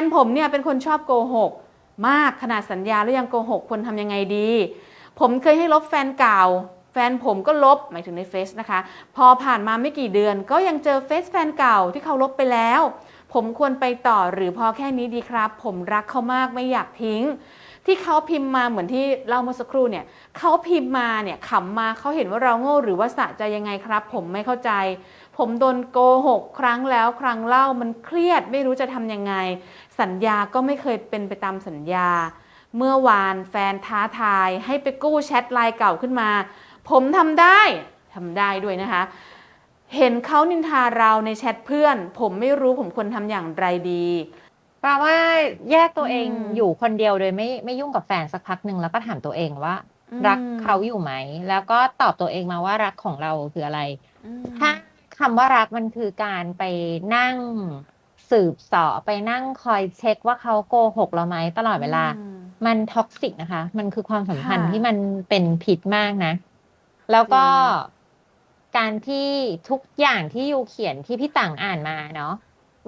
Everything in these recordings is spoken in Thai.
นผมเนี่ยเป็นคนชอบโกหก มากขนาดสัญญาแล้วยังโกหกควรทำยังไงดี ผมเคยให้ลบแฟนเก่า แฟนผมก็ลบหมายถึงในเฟซนะคะ พอผ่านมาไม่กี่เดือน ก็ยังเจอเฟซแฟนเก่าที่เขาลบไปแล้ว ผมควรไปต่อหรือพอแค่นี้ดีครับ ผมรักเขามากไม่อยากทิ้ง ที่เขาพิมพ์มาเหมือนที่เล่าเมื่อสักครู่เนี่ยเขาพิมพ์มาเนี่ยขำมาเขาเห็นว่าเราโง่หรือว่าสะใจยังไงครับ ผมไม่เข้าใจ ผมโดนโกหกครั้งแล้วครั้งเล่ามันเครียดไม่รู้จะทำยังไง สัญญาก็ไม่เคยเป็นไปตามสัญญา เมื่อวานแฟนท้าทายให้ไปกู้แชทไลน์เก่าขึ้นมา ผมทำได้ทำได้ด้วยนะคะเห็นเขานินทาเราในแชทเพื่อน ผมไม่รู้ผมควรทำอย่างไรดี แปลว่าแยกตัวเองอืมอยู่คนเดียวโดยไม่ไม่ยุ่งกับแฟนสักพักหนึ่งแล้วก็ถามตัวเองว่าอืมรักเขาอยู่ไหม แล้วก็ตอบตัวเองมาว่ารักของเราคืออะไรอืมถ้าคำว่ารักมันคือการไปนั่งสืบเสอบไปนั่งคอยเช็คว่าเขาโกหกเราไหมตลอดเวลาอืมมันท็อกซิกนะคะ มันคือความสัมพันธ์ค่ะที่มันเป็นพิษมากนะ แล้วก็จริการที่ทุกอย่างที่ยูเขียนที่พี่ต่างอ่านมาเนาะ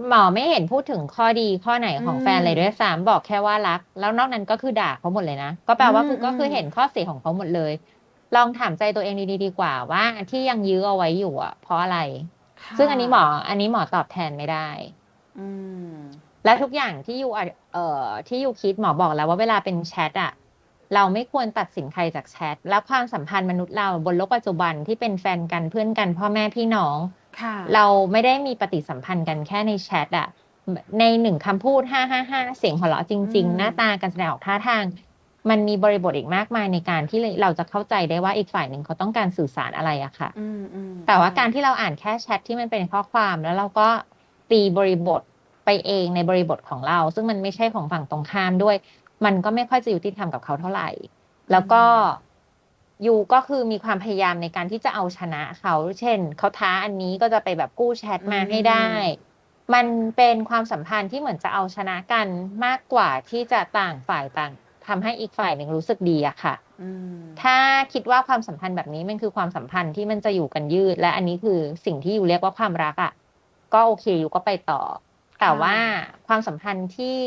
หมอไม่เห็นพูดถึงข้อดีข้อไหนของแฟนเลยด้วยซ้ำบอกแค่ว่ารัก แล้วนอกนั้นก็คือด่าเขาหมดเลยนะ ก็แปลว่าคือก็คือเห็นข้อเสียของเขาหมดเลย ลองถามใจตัวเองดีๆดีกว่าว่าที่ยังยื้อเอาไว้อยู่อะ เพราะอะไรค่ะซึ่งอันนี้หมอ อันนี้หมอตอบแทนไม่ได้อืมและทุกอย่างที่ยูอะเอ่อที่ยูคิดหมอบอกแล้วว่าเวลาเป็นแชทอะเราไม่ควรตัดสินใครจากแชท และความสัมพันธ์มนุษย์เราบนโลกปัจจุบันที่เป็นแฟนกันเพื่อนกันพ่อแม่พี่น้องค่ะ เราไม่ได้มีปฏิสัมพันธ์กันแค่ในแชทอะในหนึ่งคำพูดห้าห้าห้าเสียงหัวเราะจริงอืมๆหน้าตาการแสดงออกท่าทาง มันมีบริบทอีกมากมายในการที่เราจะเข้าใจได้ว่าอีกฝ่ายหนึ่งเขาต้องการสื่อสารอะไรอะค่ะอืมอืมแต่ว่าการที่เราอ่านแค่แชทที่มันเป็นข้อความแล้วเราก็ตีบริบทไปเองในบริบทของเรา ซึ่งมันไม่ใช่ของฝั่งตรงข้ามด้วย มันก็ไม่ค่อยจะยุติธรรมกับเขาเท่าไหร่ แล้วก็ ยูก็คือมีความพยายามในการที่จะเอาชนะเขา เช่น เขาท้าอันนี้ก็จะไปแบบกู้แชทมาให้ได้ มันเป็นความสัมพันธ์ที่เหมือนจะเอาชนะกันมากกว่าที่จะต่างฝ่ายต่างทำให้อีกฝ่ายหนึ่งรู้สึกดีอะค่ะอืมถ้าคิดว่าความสัมพันธ์แบบนี้มันคือความสัมพันธ์ที่มันจะอยู่กันยืด และอันนี้คือสิ่งที่อยู่เรียกว่าความรักอะ่ะก็โอเคอยู่ก็ไปต่อ แต่ว่าความสัมพันธ์ที่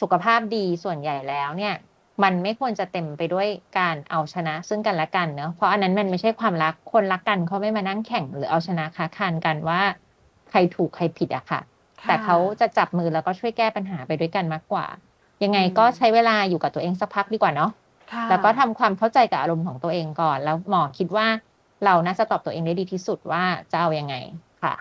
สุขภาพดีส่วนใหญ่แล้วเนี่ย มันไม่ควรจะเต็มไปด้วยการเอาชนะซึ่งกันและกันเนอะเพราะอันนั้นมันไม่ใช่ความรักคนรักกันเขาไม่มานั่งแข่งหรือเอาชนะค้าคานกันว่า ใครถูกใครผิดอะค่ะค่ะแต่เขาจะจับมือแล้วก็ช่วยแก้ปัญหาไปด้วยกันมากกว่า ยังไงก็อืมใช้เวลาอยู่กับตัวเองสักพักดีกว่าเนาะค่ะแล้วก็ทำความเข้าใจกับอารมณ์ของตัวเองก่อน แล้วหมอคิดว่าเราน่าจะตอบตัวเองได้ดีที่สุดว่าจะเอายังไงค่ะ